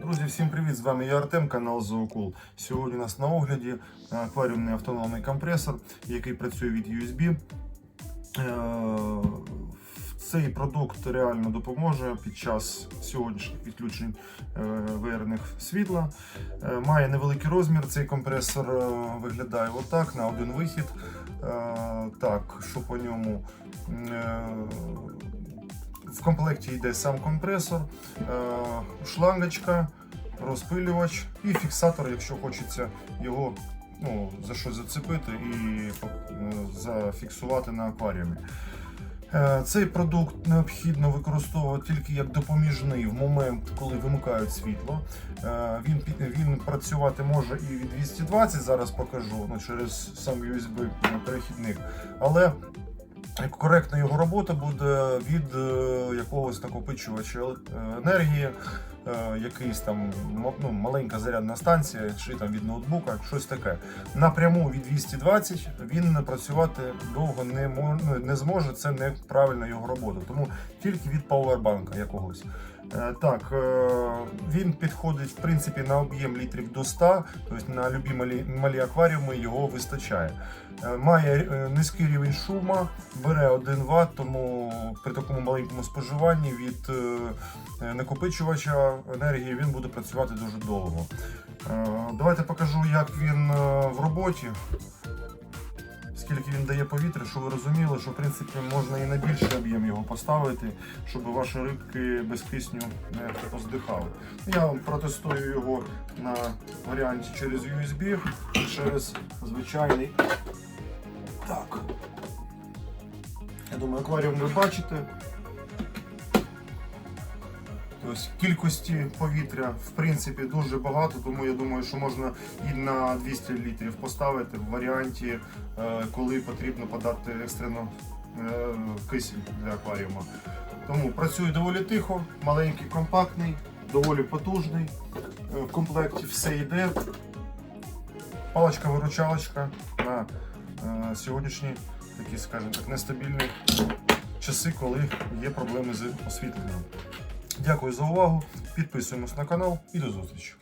Друзі, всім привіт! З вами я Артем, канал Зоокул. Сьогодні у нас на огляді акваріумний автономний компресор, який працює від USB. Е, Цей продукт реально допоможе під час сьогоднішніх відключень е, виярних світла. Е, Має невеликий розмір. Цей компресор виглядає отак на один вихід. Так, що по ньому? В комплекті йде сам компресор, шлангочка, розпилювач і фіксатор, якщо хочеться його ну, за щось зацепити і е, зафіксувати на акваріумі. Е, Цей продукт необхідно використовувати тільки як допоміжний в момент, коли вимикають світло. Е, Він, він працювати може і від 220, зараз покажу ну, через сам USB перехідник. Але коректна його робота буде від якогось накопичувача енергії, якийсь там ну, маленька зарядна станція, чи там від ноутбука, щось таке. Напряму від 220 він працювати довго не, мож, ну, не зможе, це неправильна його робота. Тому тільки від пауербанка якогось. Е, Так, е, він підходить в принципі на об'єм літрів до 100, тобто на любі малі, малі акваріуми його вистачає. Е, Має низький рівень шума, бере 1 Вт, тому при такому маленькому споживанні від накопичувача енергії він буде працювати дуже довго. Давайте покажу, як він в роботі. Скільки він дає повітря, щоб ви розуміли, що в принципі можна і на більший об'єм його поставити, щоб ваші рибки без кисню не поздихали. Я протестую його на варіанті через USB, через звичайний. Так. Я думаю, акваріум ви бачите. Тобто кількості повітря в принципі дуже багато, тому я думаю, що можна і на 200 літрів поставити в варіанті, е, коли потрібно подати екстрено е, кисень для акваріуму. Тому працює доволі тихо, маленький, компактний, доволі потужний. Е, В комплекті все йде. Паличка-виручалочка на сьогоднішні такі, скажімо так, нестабільні часи, коли є проблеми з освітленням. Дякую за увагу. Підписуємось на канал і до зустрічі.